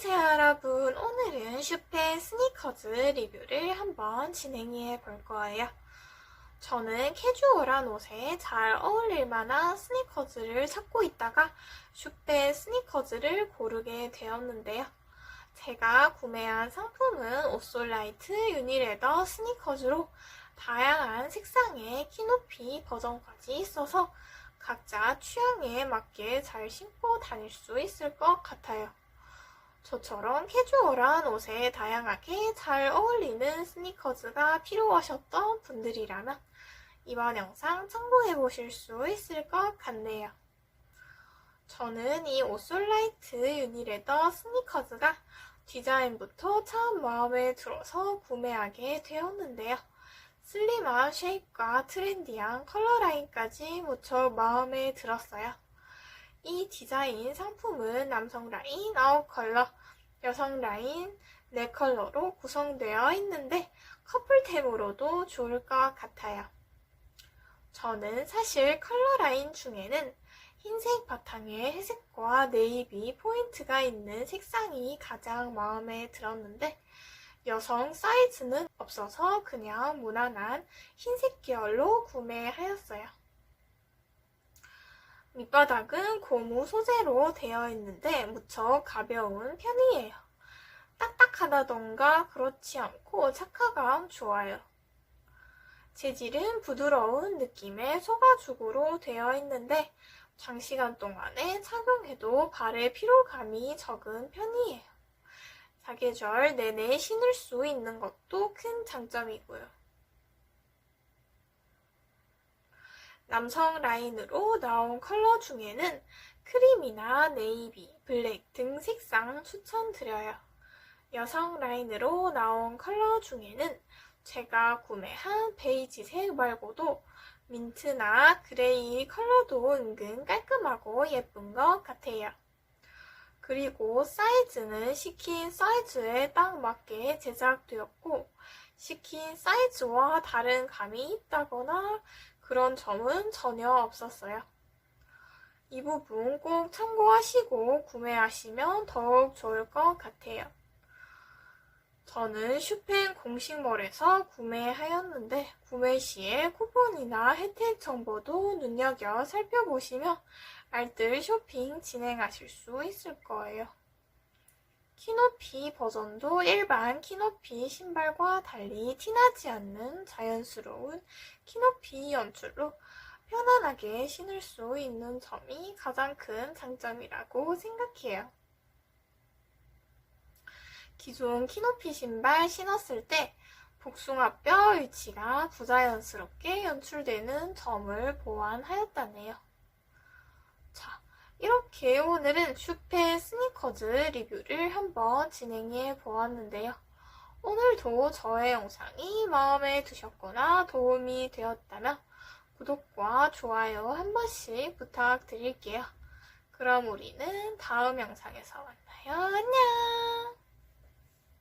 안녕하세요 여러분. 오늘은 슈페 스니커즈 리뷰를 한번 진행해 볼 거예요. 저는 캐주얼한 옷에 잘 어울릴 만한 스니커즈를 찾고 있다가 슈페 스니커즈를 고르게 되었는데요. 제가 구매한 상품은 오솔라이트 유니레더 스니커즈로 다양한 색상의 키높이 버전까지 있어서 각자 취향에 맞게 잘 신고 다닐 수 있을 것 같아요. 저처럼 캐주얼한 옷에 다양하게 잘 어울리는 스니커즈가 필요하셨던 분들이라면 이번 영상 참고해 보실 수 있을 것 같네요. 저는 이 오솔라이트 유니레더 스니커즈가 디자인부터 참 마음에 들어서 구매하게 되었는데요. 슬림한 쉐입과 트렌디한 컬러 라인까지 무척 마음에 들었어요. 이 디자인 상품은 남성 라인 9컬러, 여성 라인 4컬러로 구성되어 있는데 커플템으로도 좋을 것 같아요. 저는 사실 컬러 라인 중에는 흰색 바탕에 회색과 네이비 포인트가 있는 색상이 가장 마음에 들었는데 여성 사이즈는 없어서 그냥 무난한 흰색 계열로 구매하였어요. 밑바닥은 고무 소재로 되어 있는데 무척 가벼운 편이에요. 딱딱하다던가 그렇지 않고 착화감 좋아요. 재질은 부드러운 느낌의 소가죽으로 되어 있는데 장시간 동안에 착용해도 발에 피로감이 적은 편이에요. 사계절 내내 신을 수 있는 것도 큰 장점이고요. 남성 라인으로 나온 컬러 중에는 크림이나 네이비, 블랙 등 색상 추천드려요. 여성 라인으로 나온 컬러 중에는 제가 구매한 베이지색 말고도 민트나 그레이 컬러도 은근 깔끔하고 예쁜 것 같아요. 그리고 사이즈는 시킨 사이즈에 딱 맞게 제작되었고 시킨 사이즈와 다른 감이 있다거나 그런 점은 전혀 없었어요. 이 부분 꼭 참고하시고 구매하시면 더욱 좋을 것 같아요. 저는 슈펜 공식몰에서 구매하였는데 구매 시에 쿠폰이나 혜택 정보도 눈여겨 살펴보시면 알뜰 쇼핑 진행하실 수 있을 거예요. 키높이 버전도 일반 키높이 신발과 달리 티나지 않는 자연스러운 키높이 연출로 편안하게 신을 수 있는 점이 가장 큰 장점이라고 생각해요. 기존 키높이 신발 신었을 때 복숭아뼈 위치가 부자연스럽게 연출되는 점을 보완하였다네요. 자, 이렇게 오늘은 슈페 스니커즈 리뷰를 한번 진행해 보았는데요. 오늘도 저의 영상이 마음에 드셨거나 도움이 되었다면 구독과 좋아요 한 번씩 부탁드릴게요. 그럼 우리는 다음 영상에서 만나요. 안녕!